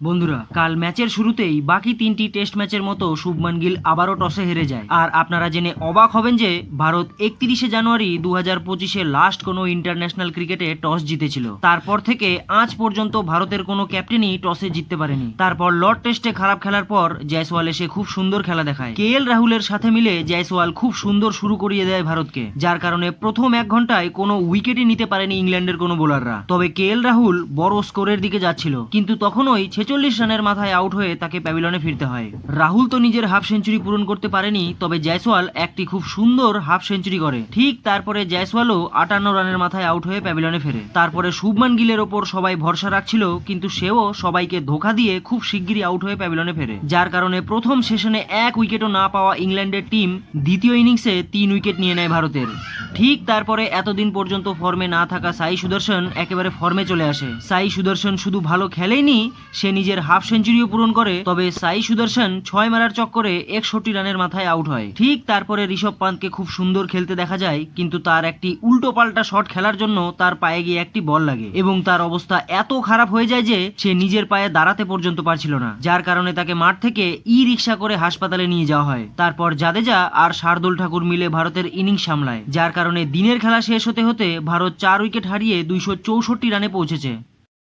বন্ধুরা, কাল ম্যাচের শুরুতেই বাকি তিনটি টেস্ট ম্যাচের মতো শুভমান গিল আবারও টসে হেরে যায়। আর আপনারা জেনে অবাক হবেন যে, ভারত একত্রিশে জানুয়ারি দু হাজার পঁচিশে লাস্ট কোনো ইন্টারন্যাশনাল ক্রিকেটে টস জিতেছিল। তারপর থেকে আজ পর্যন্ত ভারতের কোনো ক্যাপ্টেনই টসে জিততে পারেনি। তারপর লর্ড টেস্টে খারাপ খেলার পর জয়সওয়াল এসে খুব সুন্দর খেলা দেখায়। কে এল রাহুলের সাথে মিলে জয়সওয়াল খুব সুন্দর শুরু করিয়ে দেয় ভারতকে, যার কারণে প্রথম এক ঘন্টায় কোনো উইকেটই নিতে পারেনি ইংল্যান্ডের কোনো বোলাররা তবে কে এল রাহুল বড় স্কোরের দিকে যাচ্ছিল, কিন্তু তখনই ছেচল্লিশ রানের মাথায় আউট হয়ে তাকে প্যাভিলনে ফিরতে হয়। রাহুল তো নিজের হাফ সেঞ্চুরি পূরণ করতে পারেনি, তবে জয়সওয়াল একটি খুব সুন্দর হাফ সেঞ্চুরি করে। ঠিক তারপরে জয়সওয়ালও আটান্ন রানের মাথায় আউট হয়ে প্যাভিলনে ফেরে। তারপরে শুভমান গিলের ওপর সবাই ভরসা রাখছিল, কিন্তু সেও সবাইকে ধোকা দিয়ে খুব শিগগিরই আউট হয়ে প্যাভিলনে ফেরে। যার কারণে প্রথম সেশনে এক উইকেটও না পাওয়া ইংল্যান্ডের টিম দ্বিতীয় ইনিংসে তিন উইকেট নিয়ে নেয় ভারতের। ঠিক তারপরে এতদিন পর্যন্ত ফর্মে না থাকা সাই সুদর্শন একেবারে ফর্মে চলে আসে। সাই সুদর্শন শুধু ভালো খেলেইনি, সে নিজের হাফ সেঞ্চুরিও পূরণ করে, তবে সাই সুদর্শন ছয় মারার চক্করে একষট্টি রানের মাথায় আউট হয়। ঠিক তারপরে ঋষভ পান্তকে খুব সুন্দর খেলতে দেখা যায়, কিন্তু তার একটি উল্টো পাল্টা শট খেলার জন্য তার পায়ে গিয়ে একটি বল লাগে এবং তার অবস্থা এত খারাপ হয়ে যায় যে সে নিজের পায়ে দাঁড়াতে পর্যন্ত পারছিল না, যার কারণে তাকে মাঠ থেকে ই রিক্সা করে হাসপাতালে নিয়ে যাওয়া হয়। তারপর জাদেজা আর শার্দুল ঠাকুর মিলে ভারতের ইনিংস সামলায়, যার কারণে দিনের খেলা শেষ হতে হতে ভারত চার উইকেট হারিয়ে দুইশো চৌষট্টি রানে পৌঁছেছে।